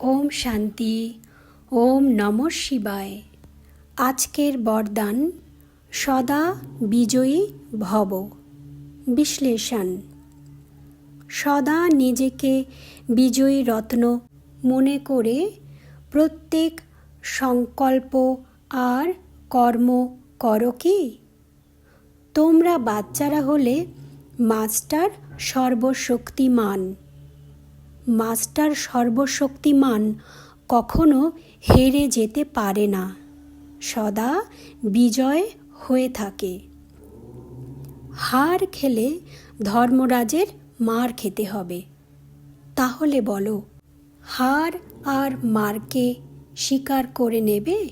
ওম শান্তি, ওম নম শিবায়। আজকের বরদান সদা বিজয়ী ভব। বিশ্লেষণ। সদা নিজেকে বিজয়ী রত্ন মনে করে প্রত্যেক সংকল্প আর কর্ম করো কি? তোমরা বাচ্চারা হলে মাস্টার সর্বশক্তিমান। মাস্টার সর্বশক্তিমান, কখনো হেরে যেতে পারে না। সদা বিজয় হয়ে থাকে। হার খেলে ধর্মরাজের মার খেতে হবে। তাহলে বলো, হার আর মারকে স্বীকার করে নেবে?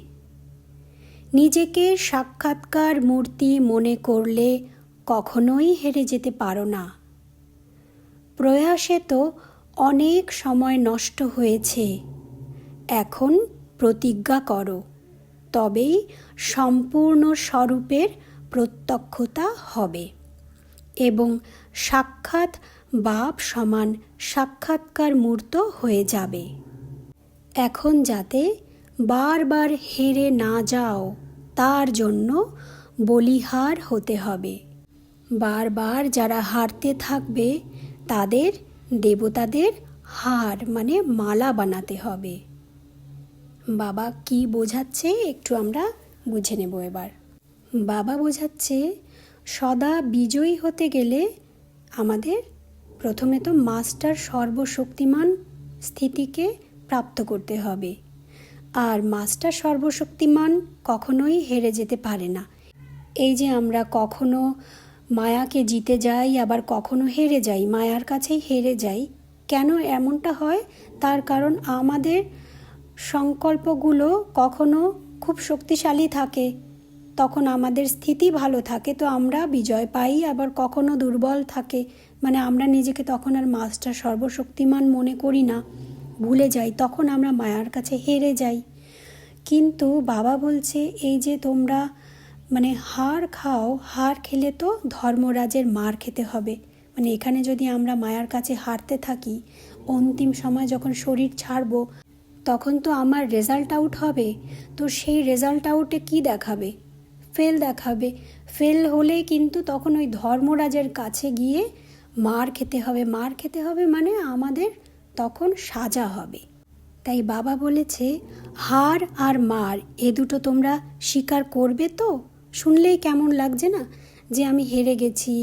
নিজেকে সাক্ষাৎকার মূর্তি মনে করলে কখনোই হেরে যেতে পারো না। প্রয়াসে তো অনেক সময় নষ্ট হয়েছে। এখন প্রতিজ্ঞা করো। তবেই সম্পূর্ণ স্বরূপের প্রত্যক্ষতা হবে। এবং সাক্ষাৎ বাপ সমান সাক্ষাৎকার মূর্ত হয়ে যাবে। এখন যাতে বারবার হেরে না যাও, তার জন্য বলিহার হতে হবে। বারবার যারা হারতে থাকবে, তাদের দেবতাদের হার মানে মালা বানাতে হবে। বাবা কি বোঝাচ্ছে একটু আমরা বুঝে নেব এবার। বাবা বোঝাচ্ছে, সদা বিজয়ী হতে গেলে আমাদের প্রথমে তো মাস্টার সর্বশক্তিমান স্থিতিকে প্রাপ্ত করতে হবে। আর মাস্টার সর্বশক্তিমান কখনোই হেরে যেতে পারে না। এই যে আমরা কখনো মায়াকে জিতে যাই, আবার কখনো হেরে যাই। মায়ার কাছেই হেরে যাই। কেন এমনটা হয়? তার কারণ আমাদের সংকল্পগুলো কখনো খুব শক্তিশালী থাকে। তখন আমাদের স্থিতি ভালো থাকে, তো আমরা বিজয় পাই, আবার কখনো দুর্বল থাকে। মানে আমরা নিজেকে তখন আর মাস্টার, সর্বশক্তিমান মনে করি না। ভুলে যাই, তখন আমরা মায়ার কাছে হেরে যাই। কিন্তু বাবা বলছে, এই যে তোমরা মানে হার খাও হার খেলে তো ধর্মরাজের মার খেতে হবে। মানে এখানে যদি আমরা মায়ার কাছে হারতে থাকি, অন্তিম সময় যখন শরীর ছাড়বো, তখন তো আমার রেজাল্ট আউট হবে। তো সেই রেজাল্ট আউটে কি দেখাবে? ফেল দেখাবে। ফেল হলে কিন্তু তখন ওই ধর্মরাজের কাছে গিয়ে মার খেতে হবে। মার খেতে হবে মানে আমাদের তখন সাজা হবে। তাই বাবা বলেছে হার আর মার, এ দুটো তোমরা স্বীকার করবে তো? শুনলেই কেমন লাগছে না? যে আমি হেরে গেছি,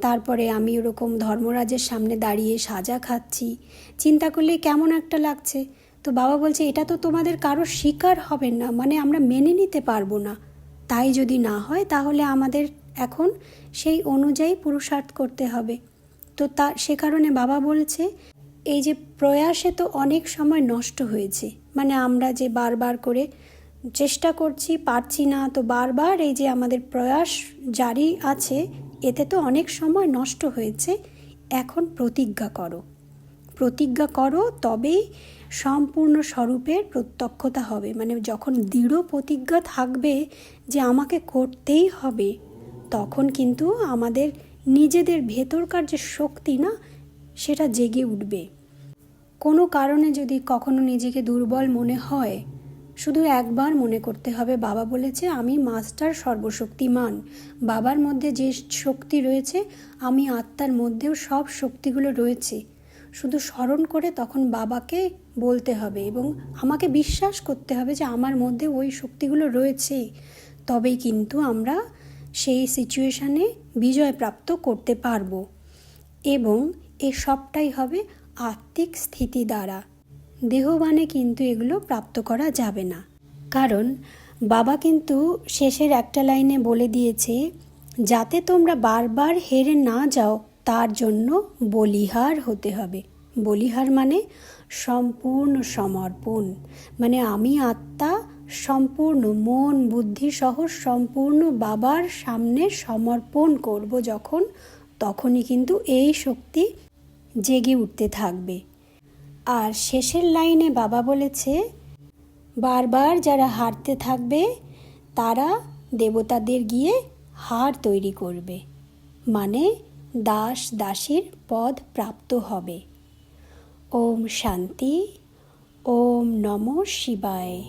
তারপরে আমি ওরকম ধর্মরাজের সামনে দাঁড়িয়ে সাজা খাচ্ছি। চিন্তা করলে কেমন একটা লাগছে? তো বাবা বলছে, এটা তো তোমাদের কারও শিকার হবে না মানে আমরা মেনে নিতে পারব না। তাই যদি না হয়, তাহলে আমাদের এখন সেই অনুযায়ী পুরুষার্থ করতে হবে। তো তা, সে কারণে বাবা বলছে, এই যে প্রয়াসে তো অনেক সময় নষ্ট হয়েছে মানে আমরা যে বারবার করে চেষ্টা করছি, পারছি না। তো বারবার এই যে আমাদের প্রয়াস জারি আছে, এতে তো অনেক সময় নষ্ট হয়েছে। এখন প্রতিজ্ঞা করো। প্রতিজ্ঞা করো, তবেই সম্পূর্ণ স্বরূপের প্রত্যক্ষতা হবে। মানে যখন দৃঢ় প্রতিজ্ঞা থাকবে যে আমাকে করতেই হবে, তখন কিন্তু আমাদের নিজেদের ভেতরকার যে শক্তি না, সেটা জেগে উঠবে। কোনো কারণে যদি কখনো নিজেকে দুর্বল মনে হয় শুধু একবার মনে করতে হবে, বাবা বলেছে, আমি মাস্টার সর্বশক্তিমান। বাবার মধ্যে যে শক্তি রয়েছে, আমি আত্মার মধ্যেও সব শক্তিগুলো রয়েছে। শুধু স্মরণ করে তখন বাবাকে বলতে হবে এবং আমাকে বিশ্বাস করতে হবে যে আমার মধ্যে ওই শক্তিগুলো রয়েছে। তবেই কিন্তু আমরা সেই সিচুয়েশানে বিজয় প্রাপ্ত করতে পারব। এবং এ সবটাই হবে আত্মিক স্থিতি দ্বারা। দেহবানে কিন্তু এগুলো প্রাপ্ত করা যাবে না। কারণ বাবা কিন্তু শেষের একটা লাইনে বলে দিয়েছে, যাতে তোমরা বারবার হেরে না যাও, তার জন্য বলিহার হতে হবে। বলিহার মানে সম্পূর্ণ সমর্পণ। মানে আমি আত্মা, সম্পূর্ণ মন, বুদ্ধি সহ সম্পূর্ণ বাবার সামনে সমর্পণ করব যখন, তখনই কিন্তু এই শক্তি জেগে উঠতে থাকবে। আর শেষের লাইনে বাবা বলেছে, বারবার যারা হারতে থাকবে, তারা দেবতাদের গিয়ে হার তৈরি করবে। মানে দাস দাসীর পদ প্রাপ্ত হবে। ওম শান্তি, ওম নম শিবায়।